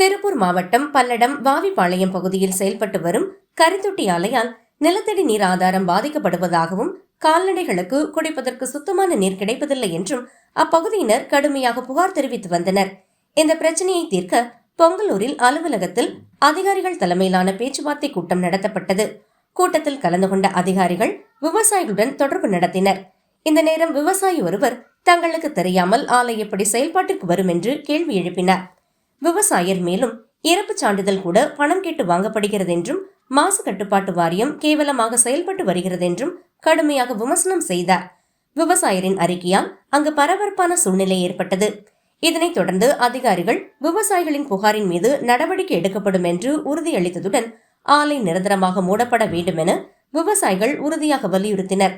திருப்பூர் மாவட்டம் பல்லடம் வாவிப்பாளையம் பகுதியில் செயல்பட்டு வரும் கரித்தொட்டி ஆலையால் நிலத்தடி நீர் ஆதாரம் பாதிக்கப்படுவதாகவும் கால்நடைகளுக்கு குடிப்பதற்கு சுத்தமான நீர் கிடைப்பதில்லை என்றும் அப்பகுதியினர் கடுமையாக புகார் தெரிவித்து வந்தனர். இந்த பிரச்சனையை தீர்க்க பொங்கலூரில் அலுவலகத்தில் அதிகாரிகள் தலைமையிலான பேச்சுவார்த்தை கூட்டம் நடத்தப்பட்டது. கூட்டத்தில் கலந்து கொண்ட அதிகாரிகள் விவசாயிகளுடன் தொடர்பு நடத்தினர். இந்த நேரம் விவசாயி ஒருவர் தங்களுக்கு தெரியாமல் ஆலை எப்படி செயல்பாட்டிற்கு வரும் என்று கேள்வி எழுப்பினார். விவசாயர் மேலும் இறப்பு சான்றிதழ் கூட பணம் கேட்டு வாங்கப்படுகிறது என்றும் மாசு கட்டுப்பாட்டு வாரியம் கேவலமாக செயல்பட்டு வருகிறது என்றும் கடுமையாக விமர்சனம் செய்தார். விவசாயரின் அறிக்கையால் அங்கு பரபரப்பான சூழ்நிலை ஏற்பட்டது. இதனைத் தொடர்ந்து அதிகாரிகள் விவசாயிகளின் புகாரின் மீது நடவடிக்கை எடுக்கப்படும் என்று உறுதியளித்ததுடன் ஆலை நிரந்தரமாக மூடப்பட வேண்டும் என விவசாயிகள் உறுதியாக வலியுறுத்தினர்.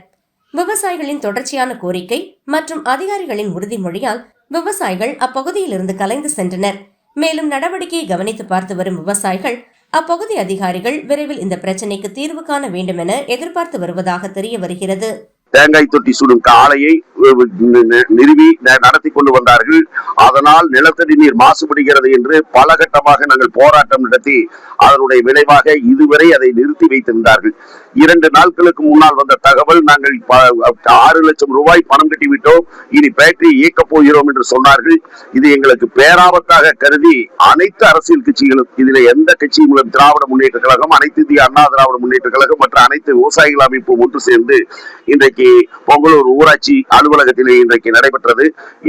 விவசாயிகளின் தொடர்ச்சியான கோரிக்கை மற்றும் அதிகாரிகளின் உறுதிமொழியால் விவசாயிகள் அப்பகுதியிலிருந்து கலைந்து சென்றனர். மேலும் நடவடிக்கையை கவனித்து பார்த்து வரும் விவசாயிகள் அப்பகுதி அதிகாரிகள் விரைவில் இந்த பிரச்சனைக்கு தீர்வு காண வேண்டும் என எதிர்பார்த்து வருவதாக தெரிய வருகிறது. தேங்காய் தொட்டி சுடும் காலையை நிறுவி நடத்தி கொண்டு வந்தார்கள். அதனால் நிலத்தடி நீர் மாசுபடுகிறது என்று பல கட்டமாக நாங்கள் போராட்டம் நடத்தி அதனுடைய விளைவாக இதுவரை அதை நிறுத்தி வைத்திருந்தார்கள். இரண்டு நாட்களுக்கு முன்னால் வந்த தகவல் நாங்கள் ஆறு லட்சம் ரூபாய் பணம் கட்டிவிட்டோம். இனி பேட்டரி இயக்கப் போகிறோம் என்று சொன்னார்கள். இது எங்களுக்கு பேராபத்தாக கருதி அனைத்து அரசியல் கட்சிகளும் இதில் எந்த கட்சி மூலம் திராவிட முன்னேற்ற கழகம் அனைத்து இந்திய அண்ணா திராவிட முன்னேற்ற கழகம் மற்ற அனைத்து விவசாயிகள் அமைப்பு ஒன்று சேர்ந்து இன்றைக்கு பொங்கலூர் ஊராட்சி அலுவலக அலுவலகத்திலே இன்றைக்கு நடைபெற்றது.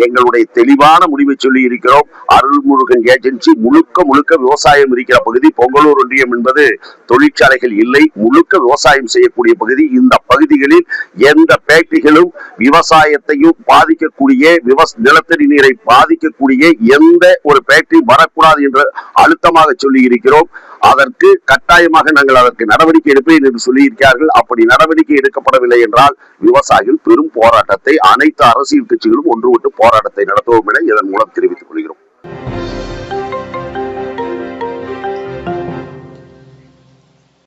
எங்களுடைய தெளிவான முடிவை சொல்லி இருக்கிறோம். அருள்முருகன் ஏஜென்சி முழுக்க முழுக்க விவசாயம் இருக்கிற பகுதி. பொங்கலூர் ஒன்றியம் என்பது தொழிற்சாலைகள் இல்லை. முழுக்க விவசாயம் செய்யக்கூடிய பகுதி. இந்த பகுதிகளில் எந்த ஃபேக்டரிகளும் விவசாயத்தையும் பாதிக்கக்கூடிய விவஸ் நிலத்தடி நீரை பாதிக்கக்கூடிய எந்த ஒரு ஃபேக்டரி வரக்கூடாது என்று அழுத்தமாக சொல்லி இருக்கிறோம். அதற்கு கட்டாயமாக நாங்கள் அதற்கு நடவடிக்கை எடுப்பேன் என்று சொல்லியிருக்கிறார்கள். அப்படி நடவடிக்கை எடுக்கப்படவில்லை என்றால் விவசாயிகள் பெரும் போராட்டத்தை அனைத்து அரசியல் கட்சிகளும் ஒன்றுபட்டு போராட்டத்தை நடத்துவோம் என இதன் மூலம் தெரிவித்துக் கொள்கிறோம்.